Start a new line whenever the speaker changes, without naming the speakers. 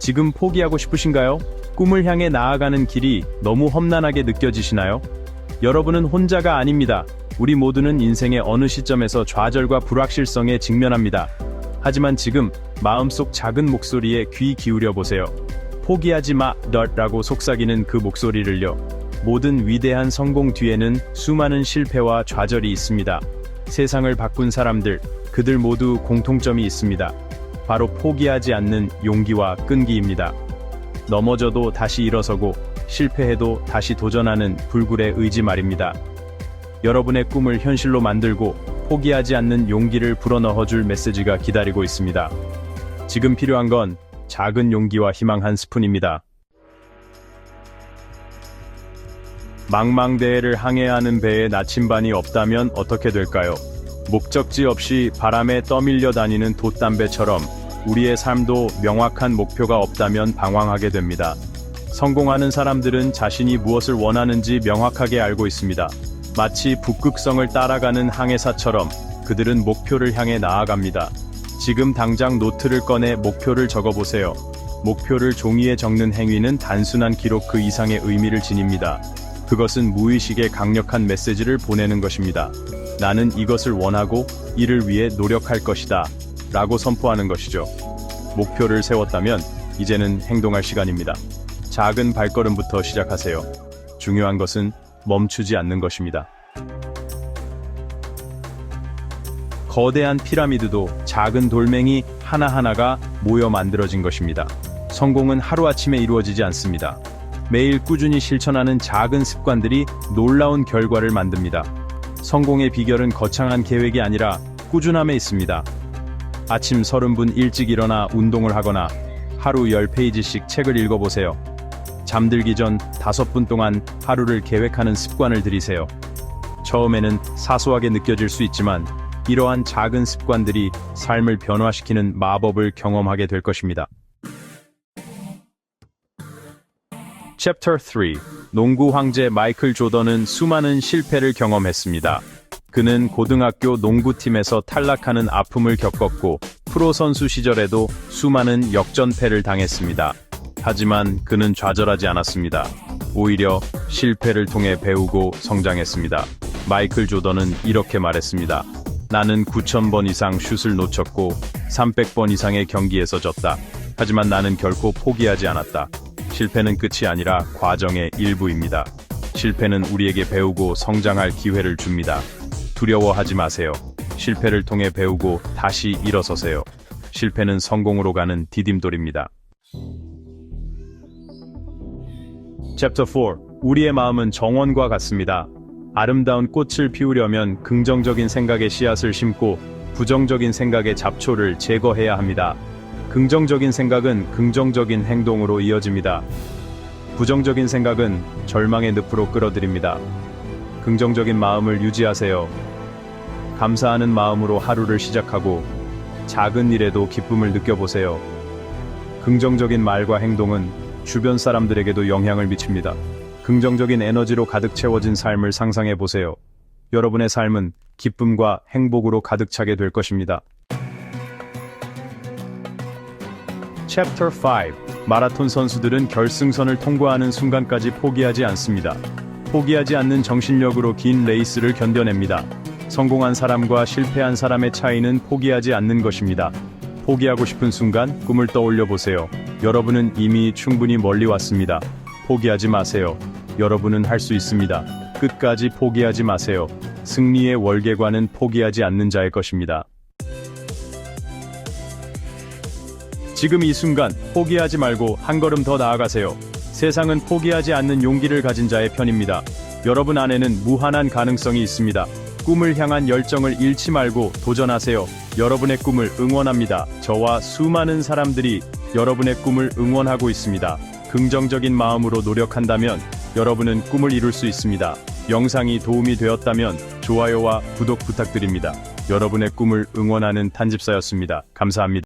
지금 포기하고 싶으신가요? 꿈을 향해 나아가는 길이 너무 험난하게 느껴지시나요? 여러분은 혼자가 아닙니다. 우리 모두는 인생의 어느 시점에서 좌절과 불확실성에 직면합니다. 하지만 지금 마음속 작은 목소리에 귀 기울여 보세요. 포기하지 마, 라고 속삭이는 그 목소리를요. 모든 위대한 성공 뒤에는 수많은 실패와 좌절이 있습니다. 세상을 바꾼 사람들, 그들 모두 공통점이 있습니다. 바로 포기하지 않는 용기와 끈기입니다. 넘어져도 다시 일어서고 실패해도 다시 도전하는 불굴의 의지 말입니다. 여러분의 꿈을 현실로 만들고 포기하지 않는 용기를 불어넣어 줄 메시지가 기다리고 있습니다. 지금 필요한 건 작은 용기와 희망 한 스푼입니다. 망망대해를 항해하는 배에 나침반이 없다면 어떻게 될까요? 목적지 없이 바람에 떠밀려 다니는 돛담배처럼 우리의 삶도 명확한 목표가 없다면 방황하게 됩니다. 성공하는 사람들은 자신이 무엇을 원하는지 명확하게 알고 있습니다. 마치 북극성을 따라가는 항해사처럼 그들은 목표를 향해 나아갑니다. 지금 당장 노트를 꺼내 목표를 적어보세요. 목표를 종이에 적는 행위는 단순한 기록 그 이상의 의미를 지닙니다. 그것은 무의식의 강력한 메시지를 보내는 것입니다. 나는 이것을 원하고 이를 위해 노력할 것이다. 라고 선포하는 것이죠. 목표를 세웠다면 이제는 행동할 시간입니다. 작은 발걸음부터 시작하세요. 중요한 것은 멈추지 않는 것입니다. 거대한 피라미드도 작은 돌멩이 하나하나가 모여 만들어진 것입니다. 성공은 하루아침에 이루어지지 않습니다. 매일 꾸준히 실천하는 작은 습관들이 놀라운 결과를 만듭니다. 성공의 비결은 거창한 계획이 아니라 꾸준함에 있습니다. 아침 30분 일찍 일어나 운동을 하거나 하루 10페이지씩 책을 읽어보세요. 잠들기 전 5분 동안 하루를 계획하는 습관을 들이세요. 처음에는 사소하게 느껴질 수 있지만 이러한 작은 습관들이 삶을 변화시키는 마법을 경험하게 될 것입니다. Chapter 3 농구 황제 마이클 조던은 수많은 실패를 경험했습니다. 그는 고등학교 농구팀에서 탈락하는 아픔을 겪었고 프로 선수 시절에도 수많은 역전패를 당했습니다. 하지만 그는 좌절하지 않았습니다. 오히려 실패를 통해 배우고 성장했습니다. 마이클 조던은 이렇게 말했습니다. 나는 9,000번 이상 슛을 놓쳤고 300번 이상의 경기에서 졌다. 하지만 나는 결코 포기하지 않았다. 실패는 끝이 아니라 과정의 일부입니다. 실패는 우리에게 배우고 성장할 기회를 줍니다. 두려워하지 마세요. 실패를 통해 배우고 다시 일어서세요. 실패는 성공으로 가는 디딤돌입니다. Chapter 4 우리의 마음은 정원과 같습니다. 아름다운 꽃을 피우려면 긍정적인 생각의 씨앗을 심고 부정적인 생각의 잡초를 제거해야 합니다. 긍정적인 생각은 긍정적인 행동으로 이어집니다. 부정적인 생각은 절망의 늪으로 끌어들입니다. 긍정적인 마음을 유지하세요. 감사하는 마음으로 하루를 시작하고 작은 일에도 기쁨을 느껴보세요. 긍정적인 말과 행동은 주변 사람들에게도 영향을 미칩니다. 긍정적인 에너지로 가득 채워진 삶을 상상해 보세요. 여러분의 삶은 기쁨과 행복으로 가득 차게 될 것입니다. Chapter 5 마라톤 선수들은 결승선을 통과하는 순간까지 포기하지 않습니다. 포기하지 않는 정신력으로 긴 레이스를 견뎌냅니다. 성공한 사람과 실패한 사람의 차이는 포기하지 않는 것입니다. 포기하고 싶은 순간 꿈을 떠올려 보세요. 여러분은 이미 충분히 멀리 왔습니다. 포기하지 마세요. 여러분은 할 수 있습니다. 끝까지 포기하지 마세요. 승리의 월계관은 포기하지 않는 자의 것입니다. 지금 이 순간 포기하지 말고 한 걸음 더 나아가세요. 세상은 포기하지 않는 용기를 가진 자의 편입니다. 여러분 안에는 무한한 가능성이 있습니다. 꿈을 향한 열정을 잃지 말고 도전하세요. 여러분의 꿈을 응원합니다. 저와 수많은 사람들이 여러분의 꿈을 응원하고 있습니다. 긍정적인 마음으로 노력한다면 여러분은 꿈을 이룰 수 있습니다. 영상이 도움이 되었다면 좋아요와 구독 부탁드립니다. 여러분의 꿈을 응원하는 탄집사였습니다. 감사합니다.